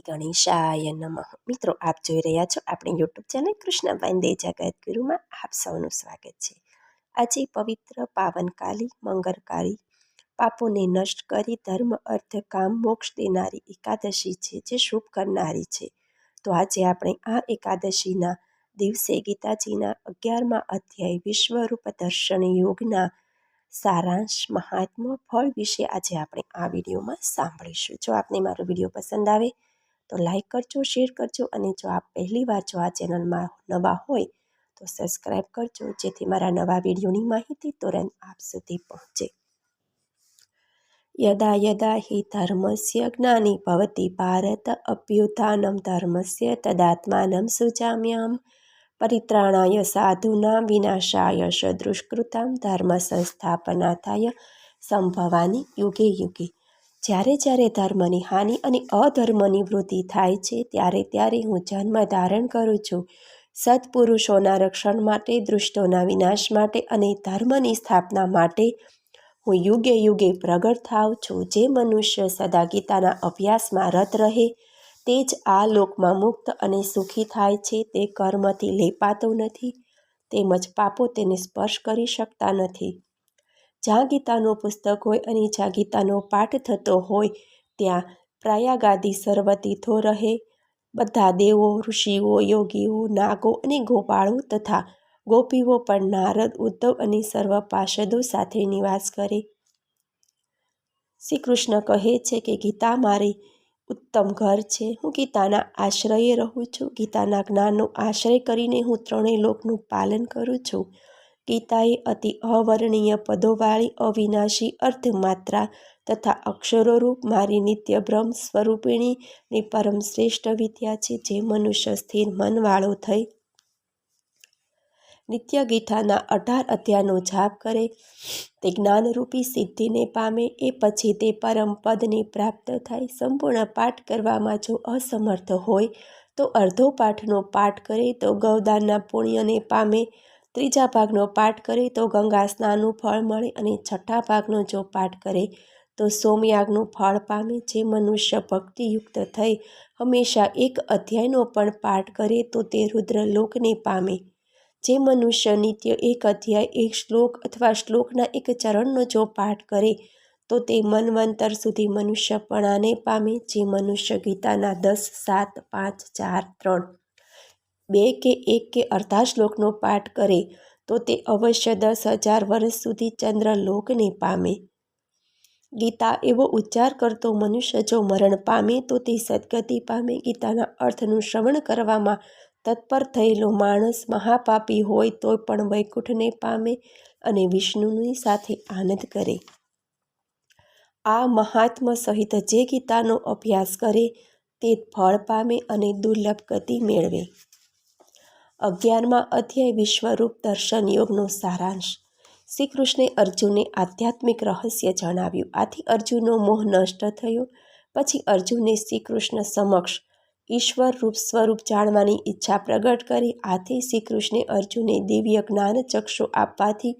ગણેશાય નમઃ. મિત્રો, આપ જોઈ રહ્યા છો આપણી યુટ્યુબ ચેનલ કૃષ્ણ દે જગતગુરુમાં આપ સૌનું સ્વાગત છે. આજે પવિત્ર, પાવનકાલી, મંગળકારી, પાપોને નષ્ટ કરી, ધર્મ, અર્થ, કામ, મોક્ષ દેનારી એકાદશી છે, જે શુભ કરનારી છે. તો આજે આપણે આ એકાદશીના દિવસે ગીતાજીના અગિયારમાં અધ્યાય વિશ્વરૂપ દર્શન યોગના સારાંશ મહાત્મા ફળ વિશે આજે આપણે આ વિડીયોમાં સાંભળીશું. જો આપને મારો વીડિયો પસંદ આવે તો લાઇક કરજો શેર કરજો અને જો આપ પહેલીવાર જો આ ચેનલમાં નવા હોય તો સબસ્ક્રાઈબ કરજો, જેથી મારા નવા વિડીયોની માહિતી તુરંત આપ સુધી પહોંચે. યદા યદા હિ ધર્મસ્ય જ્ઞાની ભવતી ભારત અભ્યુત્થાનમ ધર્મસ્ય તદાત્માનમ સુજામ્યામ પરિત્રાણાય સાધુના વિનાશાય સદૃષ્કૃતામ ધર્મ સંસ્થાપનાથાય સંભવાની યુગે યુગે. જ્યારે જ્યારે ધર્મની હાનિ અને અધર્મની વૃદ્ધિ થાય છે, ત્યારે ત્યારે હું જન્મ ધારણ કરું છું. સત્પુરુષોના રક્ષણ માટે, દૃષ્ટોના વિનાશ માટે અને ધર્મની સ્થાપના માટે હું યુગે યુગે પ્રગટ થાવ છું. જે મનુષ્ય સદા ગીતાના અભ્યાસમાં રત રહે, તે જ આ લોકમાં મુક્ત અને સુખી થાય છે. તે કર્મથી લેપાતો નથી, તેમજ પાપો તેને સ્પર્શ કરી શકતા નથી. જ્યાં ગીતાનું પુસ્તક હોય અને જ્યાં ગીતાનો પાઠ થતો હોય, ત્યાં પ્રાયાગાદી સર્વતીથો રહે. બધા દેવો, ઋષિઓ, યોગીઓ, નાગો અને ગોપાળો તથા ગોપીઓ પણ નારદ, ઉદ્ધવ અને સર્વ પાર્ષદો સાથે નિવાસ કરે. શ્રી કૃષ્ણ કહે છે કે, ગીતા મારી ઉત્તમ ઘર છે. હું ગીતાના આશ્રયે રહું છું. ગીતાના જ્ઞાનનો આશ્રય કરીને હું ત્રણેય લોકનું પાલન કરું છું. ગીતાએ અતિ અવર્ણનીય પદોવાળી અવિનાશી અર્ધમાત્રા તથા અક્ષરોરૂપ મારી નિત્ય બ્રહ્મ સ્વરૂપિણીની પરમ શ્રેષ્ઠ વિદ્યા છે જે મનુષ્ય સ્થિર મનવાળો થઈ નિત્ય ગીતાના અઢાર અધ્યાયનો જાપ કરે, તે જ્ઞાનરૂપી સિદ્ધિને પામે, એ પછી તે પરમ પદને પ્રાપ્ત થાય. સંપૂર્ણ પાઠ કરવામાં જો અસમર્થ હોય, તો અર્ધો પાઠનો પાઠ કરે, તો ગૌદાનના પુણ્યને પામે ત્રીજા ભાગનો પાઠ કરે તો ગંગા સ્નાનનું ફળ મળે અને છઠ્ઠા ભાગનો જો પાઠ કરે તો સોમયાગનું ફળ પામે જે મનુષ્ય ભક્તિયુક્ત થઈ હંમેશા એક અધ્યાયનો પણ પાઠ કરે તો તે રુદ્રલોકને પામે. જે મનુષ્ય નિત્ય એક અધ્યાય, એક શ્લોક અથવા શ્લોકના એક ચરણનો જો પાઠ કરે તો તે મનવંતર સુધી મનુષ્યપણાને પામે જે મનુષ્ય ગીતાના દસ, સાત, પાંચ, ચાર, ત્રણ બે કે એક કે અડધા શ્લોકનો પાઠ કરે, તો તે અવશ્ય દસ હજાર વર્ષ સુધી ચંદ્રલોકને પામે. ગીતા એવો ઉચ્ચાર કરતો મનુષ્ય જો મરણ પામે, તો તે સદગતિ પામે. ગીતાના અર્થનું શ્રવણ કરવામાં તત્પર થયેલો માણસ મહાપાપી હોય, તો પણ વૈકુંઠને પામે અને વિષ્ણુની સાથે આનંદ કરે. આ મહાત્મ સહિત જે ગીતાનો અભ્યાસ કરે, તે ફળ પામે અને દુર્લભ ગતિ મેળવે. અગિયારમાં અધ્યાય વિશ્વરૂપ દર્શન યોગનો સારાંશ. શ્રી કૃષ્ણે અર્જુનને આધ્યાત્મિક રહસ્ય જણાવ્યું. આથી અર્જુનનો મોહ નષ્ટ થયો. પછી અર્જુને શ્રી કૃષ્ણ સમક્ષ ઈશ્વર રૂપ સ્વરૂપ જાણવાની ઈચ્છા પ્રગટ કરી. આથી શ્રી કૃષ્ણે અર્જુને દિવ્ય જ્ઞાન ચક્ષુ આપવાથી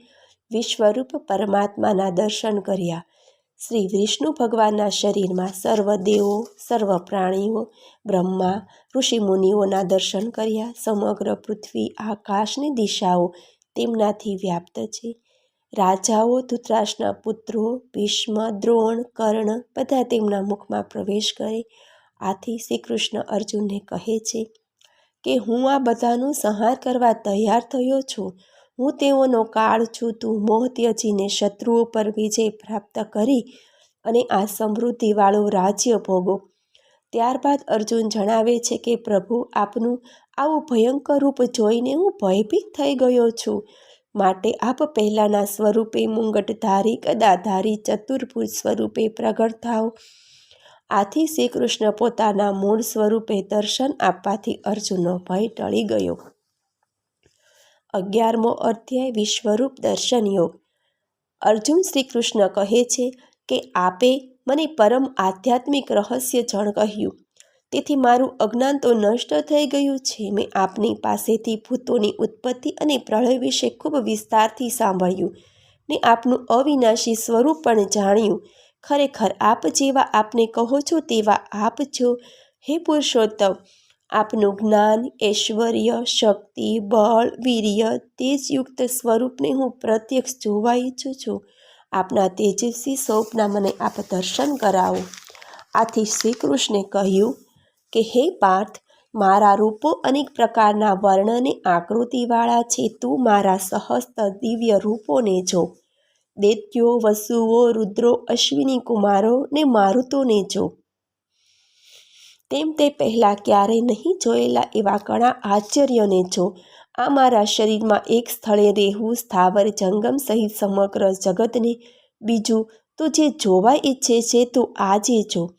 વિશ્વરૂપ પરમાત્માના દર્શન કર્યા. શ્રી વિષ્ણુ ભગવાનના શરીરમાં સર્વ દેવો, સર્વ પ્રાણીઓ, બ્રહ્મા ઋષિમુનિઓના દર્શન કર્યા. સમગ્ર પૃથ્વી, આકાશની દિશાઓ તેમનાથી વ્યાપ્ત છે. રાજાઓ ધૂતરાશના પુત્રો, ભીષ્મ, દ્રોણ, કર્ણ બધા તેમના મુખમાં પ્રવેશ કરે. આથી શ્રી કૃષ્ણ અર્જુનને કહે છે કે, હું આ બધાનો સંહાર કરવા તૈયાર થયો છું. હું તેઓનો કાળ છું, તું મોહ શત્રુઓ પર વિજય પ્રાપ્ત કરી અને આ સમૃદ્ધિવાળું રાજ્ય ભોગો. ત્યારબાદ અર્જુન જણાવે છે કે, પ્રભુ, આપનું આવું ભયંકર રૂપ જોઈને હું ભયભીત થઈ ગયો છું. માટે આપ પહેલાંના સ્વરૂપે મુંગટધારી, ગદાધારી, ચતુર્ભુજ સ્વરૂપે પ્રગટ થાવ આથી શ્રી કૃષ્ણ પોતાના મૂળ સ્વરૂપે દર્શન આપવાથી અર્જુનનો ભય ટળી ગયો. અગિયારમો અધ્યાય વિશ્વરૂપ દર્શન યોગ અર્જુન શ્રી કૃષ્ણ કહે છે કે, આપે મને પરમ આધ્યાત્મિક રહસ્ય જણ કહ્યું. તેથી મારું અજ્ઞાન તો નષ્ટ થઈ ગયું છે. મેં આપની પાસેથી ભૂતોની ઉત્પત્તિ અને પ્રળય વિશે ખૂબ વિસ્તારથી સાંભળ્યું. ને આપનું અવિનાશી સ્વરૂપ પણ જાણ્યું. ખરેખર આપ જેવા આપને કહો છો તેવા આપ છો. હે પુરુષોત્તમ આપનું જ્ઞાન, ઐશ્વર્ય, શક્તિ, બળ, વીર્ય તેજયુક્ત સ્વરૂપને હું પ્રત્યક્ષ જોવા ઈચ્છું છું. આપના તેજસ્વી સ્વરૂપના મને આપ દર્શન કરાવો. આથી શ્રી કૃષ્ણે કહ્યું કે, હે પાર્થ, મારા રૂપો અનેક પ્રકારના વર્ણને આકૃતિવાળા છે. તું મારા સહસ્ત દિવ્ય રૂપોને જો. દૈત્યો, વસુઓ, રુદ્રો, અશ્વિની કુમારો ને મારુતોને જો. તેમ તે પહેલાં ક્યારેય નહીં જોયેલા એવા ઘણા આશ્ચર્યને જો. આ મારા શરીરમાં એક સ્થળે રહેવું સ્થાવર જંગમ સહિત સમગ્ર જગતને બીજું તું જે જોવા ઈચ્છે છે તું આજે જો.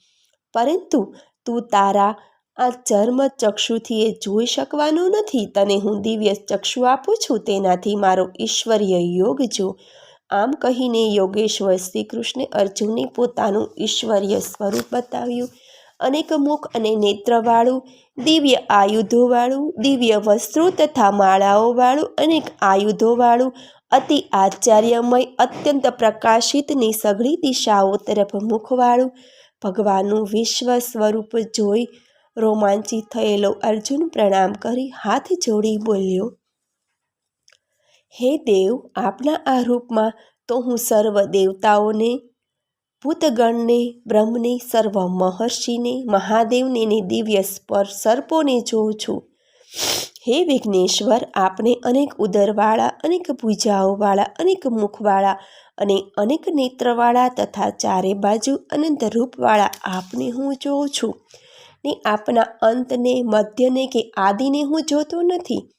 પરંતુ તું તારા આ ચર્મ ચક્ષુથી એ જોઈ શકવાનું નથી. તને હું દિવ્ય ચક્ષુ આપું છું. તેનાથી મારો ઈશ્વરીય યોગ જો. આમ કહીને યોગેશ્વર શ્રી કૃષ્ણે અર્જુનને પોતાનું ઈશ્વરીય સ્વરૂપ બતાવ્યું. અનેક મુખ અને નેત્રવાળું, દિવ્ય આયુધોવાળું, દિવ્ય વસ્ત્રો તથા માળાઓવાળું અનેક આયુધોવાળું અતિ આચાર્યમય અત્યંત પ્રકાશિતની સઘળી દિશાઓ તરફ મુખવાળું. ભગવાનનું વિશ્વ સ્વરૂપ જોઈ રોમાંચિત થયેલો અર્જુન પ્રણામ કરી હાથ જોડી બોલ્યો, હે દેવ, આપના આ રૂપમાં તો હું સર્વ દેવતાઓને ભૂતગણને, બ્રહ્મને, સર્વ મહર્ષિને, મહાદેવને ને દિવ્ય સ્પર સર્પોને જોઉં છું. હે વિઘ્નેશ્વર, આપને અનેક ઉદરવાળા, અનેક ભૂજાઓવાળા અનેક મુખવાળા અને અનેક નેત્રવાળા તથા ચારે બાજુ અનંત રૂપવાળા આપને હું જોઉં છું. ને આપના અંતને, મધ્યને કે આદિને હું જોતો નથી.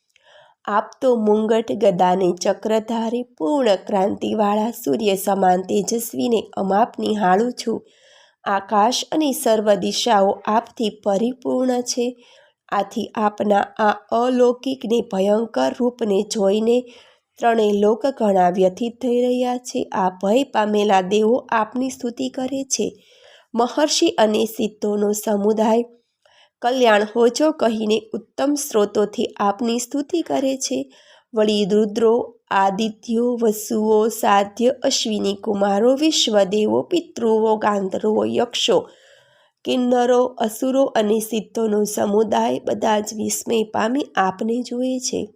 આપ તો મુંગટ ગદાને ચક્રધારી પૂર્ણ ક્રાંતિવાળા સૂર્ય સમાન તેજસ્વીને અમાપ નિહાળું છું. આકાશ અને સર્વ દિશાઓ આપથી પરિપૂર્ણ છે. આથી આપના આ અલૌકિકને ભયંકર રૂપને જોઈને ત્રણેય લોક ઘણા વ્યથિત થઈ રહ્યા છે. આ ભય પામેલા દેવો આપની સ્તુતિ કરે છે. મહર્ષિ અને સિદ્ધોનો સમુદાય કલ્યાણ હોજો કહીને ઉત્તમ સ્ત્રોતોથી આપની સ્તુતિ કરે છે. વળી રુદ્રો, આદિત્યો, વસુઓ, સાધ્ય, અશ્વિની, કુમારો, વિશ્વદેવો, પિતૃઓ, ગાંધર્વો, યક્ષો, કિન્નરો, અસુરો અને સિદ્ધોનો સમુદાય બધા જ વિસ્મય પામી આપને જુએ છે.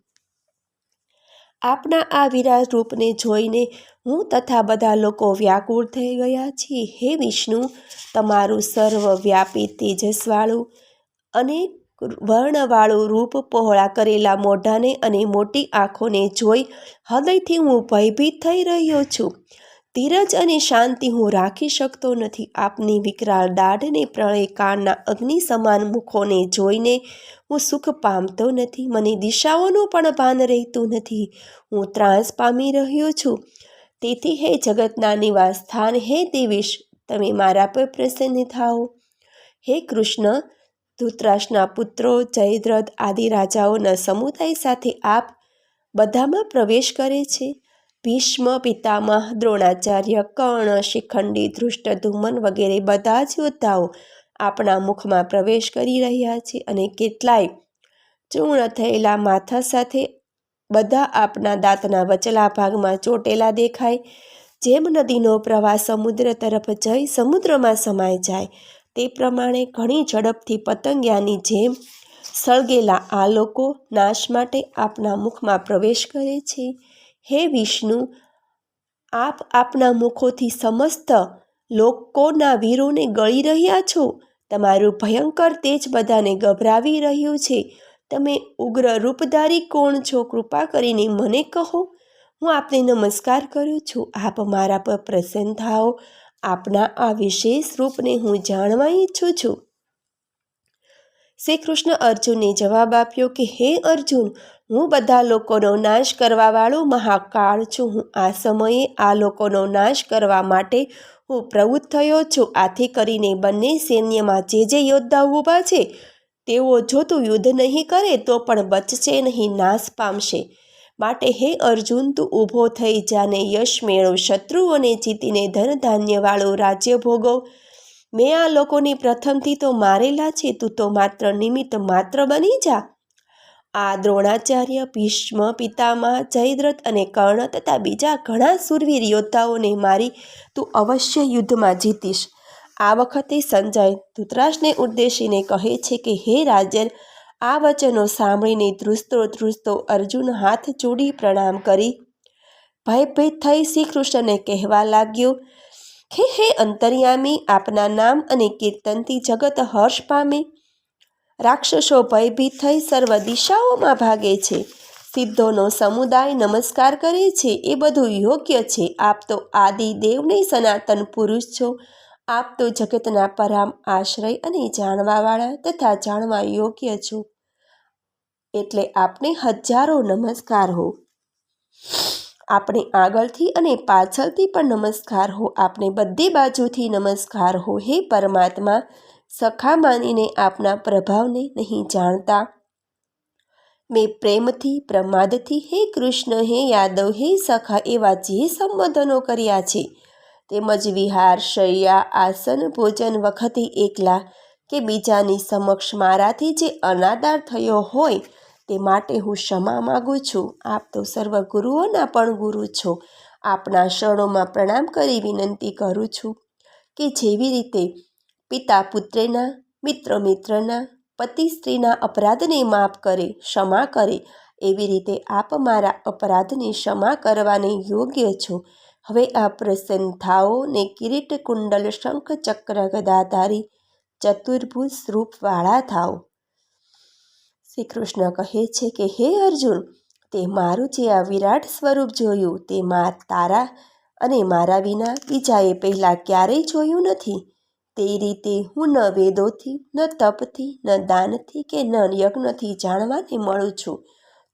આપના આ વિરાટ રૂપને જોઈને હું તથા બધા લોકો વ્યાકુળ થઈ ગયા છીએ. હે વિષ્ણુ, તમારું સર્વવ્યાપી તેજસવાળું અને વર્ણવાળું રૂપ પહોળા કરેલા મોઢાને અને મોટી આંખોને જોઈ હૃદયથી હું ભયભીત થઈ રહ્યો છું. ધીરજ અને શાંતિ હું રાખી શકતો નથી. આપની વિકરાળ દાઢને પ્રણય કાળના અગ્નિ સમાન મુખોને જોઈને હું સુખ પામતો નથી. મને દિશાઓનું પણ ભાન રહેતું નથી. હું ત્રાસ પામી રહ્યો છું. તેથી હે જગતના નિવાસ સ્થાન, હે દેવીશ, તમે મારા પર પ્રસન્ન થાઓ. હે કૃષ્ણ ધૃતરાષ્ટ્રના પુત્રો, જયદ્રથ આદિ રાજાઓના સમુદાય સાથે આપ બધામાં પ્રવેશ કરે છે. ભીષ્મ, પિતામહ, દ્રોણાચાર્ય, કર્ણ, શિખંડી ધૃષ્ટધુમન વગેરે બધા જ યોદ્ધાઓ આપણા મુખમાં પ્રવેશ કરી રહ્યા છે અને કેટલાય ચૂર્ણ થયેલા માથા સાથે બધા આપના દાંતના વચલા ભાગમાં ચોટેલા દેખાય. જેમ નદીનો પ્રવાહ સમુદ્ર તરફ જઈ સમુદ્રમાં સમાય જાય તે પ્રમાણે ઘણી ઝડપથી પતંગિયાની જેમ સળગેલા આ લોકો નાશ માટે આપના મુખમાં પ્રવેશ કરે છે. હે વિષ્ણુ, આપ આપના મુખોથી સમસ્ત લોકોના વીરોને ગળી રહ્યા છો. તમારું ભયંકર તેજ બધાને ગભરાવી રહ્યું છે. તમે ઉગ્ર રૂપધારી કોણ છો કૃપા કરીને મને કહો. હું આપને નમસ્કાર કરું છું. આપ મારા પર પ્રસન્ન થાઓ. આપના આ વિશેષ રૂપને હું જાણવા ઈચ્છું છું. શ્રી કૃષ્ણ અર્જુનને જવાબ આપ્યો કે, હે અર્જુન, હું બધા લોકોનો નાશ કરવાવાળો મહાકાળ છું. હું આ સમયે આ લોકોનો નાશ કરવા માટે હું પ્રવૃત્ત થયો છું. આથી કરીને બંને સૈન્યમાં જે જે યોદ્ધા ઊભા છે, તેઓ જો તું યુદ્ધ નહીં કરે, તો પણ બચશે નહીં, નાશ પામશે. માટે હે અર્જુન, તું ઊભો થઈ જાને, યશ મેળવ, શત્રુઓને જીતીને ધન ધાન્યવાળું રાજ્ય ભોગવ. મેં આ લોકોની પ્રથમથી તો મારેલા છે, તું તો માત્ર નિમિત્ત માત્ર બની જા. આ દ્રોણાચાર્ય, ભીષ્મ, પિતામહ, જયદ્રથ અને કર્ણ તથા બીજા ઘણા સુરવીર યોદ્ધાઓને મારી તું અવશ્ય યુદ્ધમાં જીતીશ. આ વખતે સંજય ધૃતરાજને ઉદ્દેશીને કહે છે કે, હે રાજન આ વચનો સાંભળીને ધ્રુસતો ધ્રુસતો અર્જુન હાથ જોડી પ્રણામ કરી. ભયભીત થઈ શ્રી કૃષ્ણને કહેવા લાગ્યો, હે હે અંતર્યામી, આપના નામ અને કીર્તનથી જગત હર્ષ પામે. રાક્ષસો ભયભીત થઈ સર્વ દિશાઓમાં ભાગે છે. સિદ્ધોનો સમુદાય નમસ્કાર કરે છે. એ બધું યોગ્ય છે. આપ તો આદિ દેવને સનાતન પુરુષ છો. આપ તો જગતના પરામ આશ્રય અને જાણવાવાળા તથા જાણવા યોગ્ય છો. એટલે આપને હજારો નમસ્કાર હો. આપણે આગળથી અને પાછળથી પણ નમસ્કાર હો. આપણે બધી બાજુથી નમસ્કાર હો. હે પરમાત્મા, સખા માનીને આપના પ્રભાવને નહીં જાણતા. મેં પ્રેમથી, પ્રમાદથી, હે કૃષ્ણ, હે યાદવ, હે સખા એવા જે સંબોધનો કર્યા છે, તેમજ વિહાર, શૈયા, આસન, ભોજન વખતે એકલા કે બીજાની સમક્ષ મારાથી જે અનાદાર થયો હોય તે માટે હું ક્ષમા માગું છું. આપ તો સર્વ ગુરુઓના પણ ગુરુ છો. આપના શરણોમાં પ્રણામ કરી વિનંતી કરું છું કે જેવી રીતે પિતા પુત્રના, મિત્ર મિત્રના, પતિ સ્ત્રીના અપરાધને માફ કરે, ક્ષમા કરે, એવી રીતે આપ મારા અપરાધને ક્ષમા કરવાને યોગ્ય છો. હવે આ પ્રસન્ન થાઓ ને કિરીટ કુંડલ શંખ ચક્ર ગદાધારી ચતુર્ભુજ રૂપવાળા થાઓ. શ્રી કૃષ્ણ કહે છે કે, હે અર્જુન, તે મારું જે આ વિરાટ સ્વરૂપ જોયું, તે મા, તારા અને મારા વિના બીજાએ પહેલાં ક્યારેય જોયું નથી. તે રીતે હું ન વેદોથી, ન તપથી, ન દાનથી કે ન યજ્ઞથી જાણવાને મળું છું.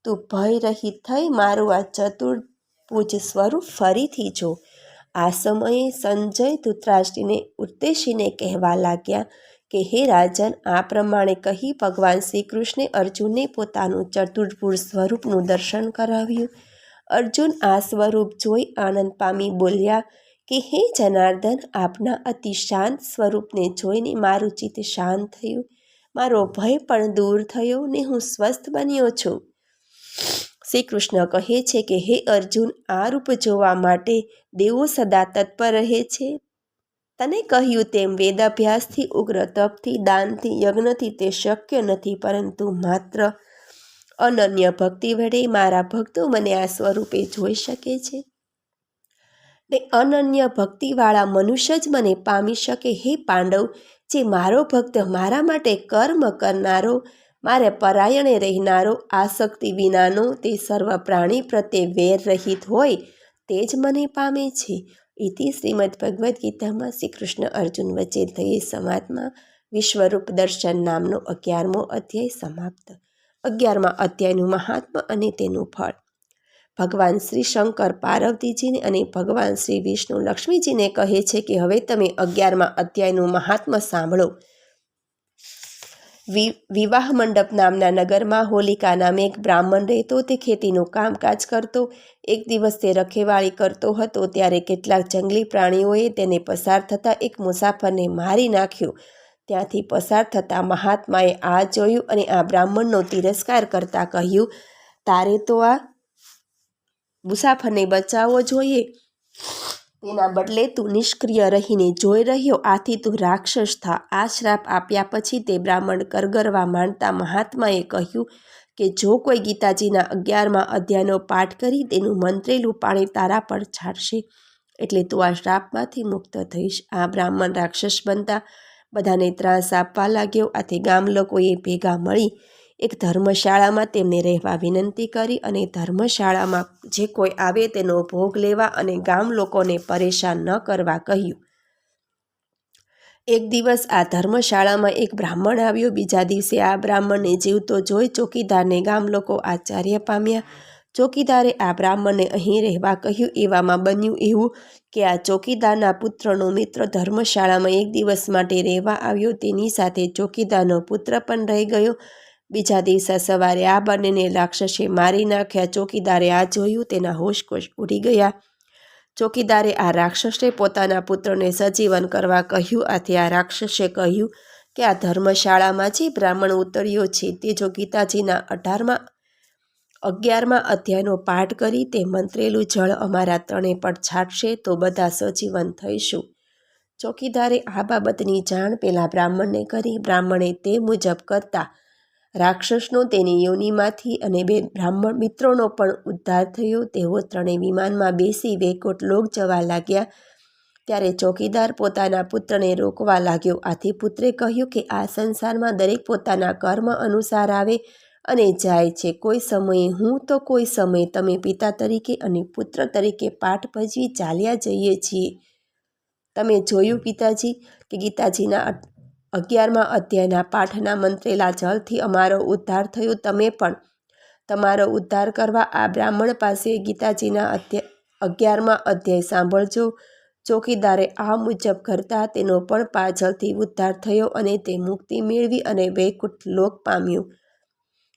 તું ભય રહિત થઈ મારું આ ચતુર્ભુજ સ્વરૂપ ફરીથી જો. આ સમયે સંજય ધૃતરાષ્ટ્રીને ઉદ્દેશીને કહેવા લાગ્યા કે હે રાજન, આ પ્રમાણે કહી ભગવાન શ્રી કૃષ્ણે અર્જુનને પોતાનું ચતુર્ભુજ સ્વરૂપનું દર્શન કરાવ્યું. અર્જુન આ સ્વરૂપ જોઈ આનંદ પામી બોલ્યા કે હે જનાર્દન, આપના અતિ શાંત સ્વરૂપને જોઈને મારું ચિત્ત શાંત થયું. મારો ભય પણ દૂર થયો ને હું સ્વસ્થ બન્યો છું. શ્રી કૃષ્ણ કહે છે કે હે અર્જુન, આ રૂપ જોવા માટે દેવો સદા તત્પર રહે છે. તને કહ્યું તેમ વેદાભ્યાસથી ઉગ્ર તપથી, દાનથી, યજ્ઞથી તે શક્ય નથી, પરંતુ માત્ર અનન્ય ભક્તિ વડે મારા ભક્તો મને આ સ્વરૂપે જોઈ શકે છે. ને અનન્ય ભક્તિવાળા મનુષ્ય જ મને પામી શકે હે પાંડવ, જે મારો ભક્ત મારા માટે કર્મ કરનારો, મારે પરાયણે રહેનારો, આસક્તિ વિનાનો, તે સર્વ પ્રાણી પ્રત્યે વેર રહિત હોય, તે જ મને પામે છે. ઇતિ શ્રીમદ ભગવદ્ ગીતામાં શ્રી કૃષ્ણ અર્જુન વચ્ચે થઈ સમાજમાં વિશ્વરૂપ દર્શન નામનો અગિયારમો અધ્યાય સમાપ્ત. અગિયારમા અધ્યાયનું મહાત્મા અને તેનું ફળ. ભગવાન શ્રી શંકર પાર્વતીજીને અને ભગવાન શ્રી વિષ્ણુ લક્ષ્મીજીને કહે છે કે હવે તમે અગિયારમા અધ્યાયનું મહાત્મા સાંભળો. વિવાહ મંડપ નામના નગરમાં હોલિકા નામે એક બ્રાહ્મણ રહેતો, તે ખેતીનું કામકાજ કરતો, એક દિવસ તે રખેવાળી કરતો હતો, ત્યારે કેટલાક જંગલી પ્રાણીઓએ તેને પસાર થતાં એક મુસાફરને મારી નાખ્યો. ત્યાંથી પસાર થતાં મહાત્માએ આ જોયું અને આ બ્રાહ્મણનો તિરસ્કાર કરતાં કહ્યું, તારે તો આ મુસાફરને બચાવવો જોઈએ. તેના બદલે તું નિષ્ક્રિય રહીને જોઈ રહ્યો, આથી તું રાક્ષસ થા. આ શ્રાપ આપ્યા પછી તે બ્રાહ્મણ કરગરવા માંડતા મહાત્માએ કહ્યું કે, જો કોઈ ગીતાજીના અગિયારમાં અધ્યાયનો પાઠ કરી, તેનું મંત્રેલું પાણી તારા પર છાડશે એટલે તું આ શ્રાપમાંથી મુક્ત થઈશ. આ બ્રાહ્મણ રાક્ષસ બનતા બધાને ત્રાસ આપવા લાગ્યો. આથી ગામ લોકોએ ભેગા મળી એક ધર્મશાળામાં તેમને રહેવા વિનંતી કરી અને ધર્મશાળામાં જે કોઈ આવે તેનો ભોગ લેવા અને ગામ લોકોને પરેશાન ન કરવા કહ્યું. એક દિવસ આ ધર્મશાળામાં એક બ્રાહ્મણ આવ્યો. બીજા દિવસે આ બ્રાહ્મણને જીવતો જોઈ ચોકીદારને ગામ લોકો આચાર્ય પામ્યા. ચોકીદારે આ બ્રાહ્મણને અહીં રહેવા કહ્યું. એવામાં બન્યું એવું કે આ ચોકીદારના પુત્રનો મિત્ર ધર્મશાળામાં એક દિવસ માટે રહેવા આવ્યો. તેની સાથે ચોકીદારનો પુત્ર પણ રહી ગયો. બીજા દિવસે સવારે આ બંનેને રાક્ષસે મારી નાખ્યા. ચોકીદારે આ જોયું, તેના હોશકોશ ઉડી ગયા. ચોકીદારે આ રાક્ષસને પોતાના પુત્રને સજીવન કરવા કહ્યું. આથી આ રાક્ષસે કહ્યું કે આ ધર્મશાળામાં જે બ્રાહ્મણ ઉતર્યો છે, તે જો ગીતાજીના અઢારમાં અગિયારમાં અધ્યાયનો પાઠ કરી તે મંત્રેલું જળ અમારા ત્રણે પર છાટશે, તો બધા સજીવન થઈશું. ચોકીદારે આ બાબતની જાણ પેલા બ્રાહ્મણને કરી. બ્રાહ્મણે તે મુજબ કરતા રાક્ષસનો તેની યોનિમાંથી અને બે બ્રાહ્મણ મિત્રોનો પણ ઉદ્ધાર થયો. તેઓ ત્રણેય વિમાનમાં બેસી વેકોટ લોક જવા લાગ્યા. ત્યારે ચોકીદાર પોતાના પુત્રને રોકવા લાગ્યો. આથી પુત્રે કહ્યું કે આ સંસારમાં દરેક પોતાના કર્મ અનુસાર આવે અને જાય છે. કોઈ સમયે હું તો કોઈ સમયે તમે પિતા તરીકે અને પુત્ર તરીકે પાઠ ભજવી ચાલ્યા જઈએ છીએ. તમે જોયું પિતાજી, કે ગીતાજીના અગિયારમાં અધ્યાયના પાઠના મંત્રેલા જળથી અમારો ઉદ્ધાર થયો. તમે પણ તમારો ઉદ્ધાર કરવા આ બ્રાહ્મણ પાસે ગીતાજીના અધ્યાય અગિયારમાં અધ્યાય સાંભળજો. ચોકીદારે આ મુજબ કરતા તેનો પણ પાછળથી ઉદ્ધાર થયો અને તે મુક્તિ મેળવી અને વૈકુંઠ લોક પામ્યું.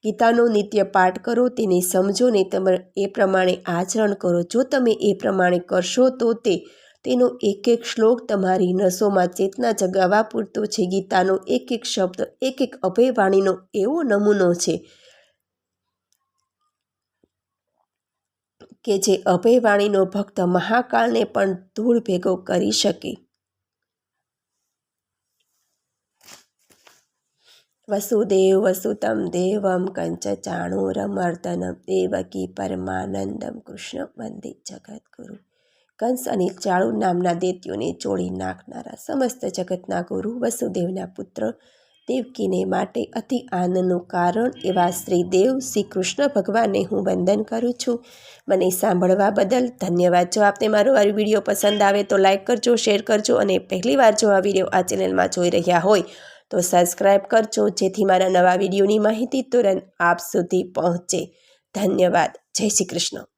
ગીતાનો નિત્ય પાઠ કરો, તેને સમજો ને તમે એ પ્રમાણે આચરણ કરો. જો તમે એ પ્રમાણે કરશો તો તે તેનો એક એક શ્લોક તમારી નસોમાં ચેતના જગાવવા પૂરતો છે. ગીતાનો એક એક શબ્દ, એક એક અભયવાણીનો એવો નમૂનો છે કે જે અભયવાણીનો ભક્ત મહાકાળને પણ ધૂળ ભેગો કરી શકે. વસુદેવ વસુતમ દેવમ કંચ ચાણૂરમર્દનમ દેવકી પરમાનંદમ કૃષ્ણ વંદે જગદગુરુ. કંસ અને ચાળુ નામના દૈત્યોને ચોળી નાખનારા સમસ્ત જગતના ગુરુ વસુદેવના પુત્ર દેવકીને માટે અતિ આનંદનું કારણ એવા શ્રી દેવ શ્રી કૃષ્ણ ભગવાનને હું વંદન કરું છું. મને સાંભળવા બદલ ધન્યવાદ. જો આપને મારો આ વીડિયો પસંદ આવે તો લાઇક કરજો, શેર કરજો અને પહેલીવાર જો આ વીડિયો આ ચેનલમાં જોઈ રહ્યા હોય તો સબસ્ક્રાઈબ કરજો, જેથી મારા નવા વિડીયોની માહિતી તુરંત આપ સુધી પહોંચે. ધન્યવાદ. જય શ્રી કૃષ્ણ.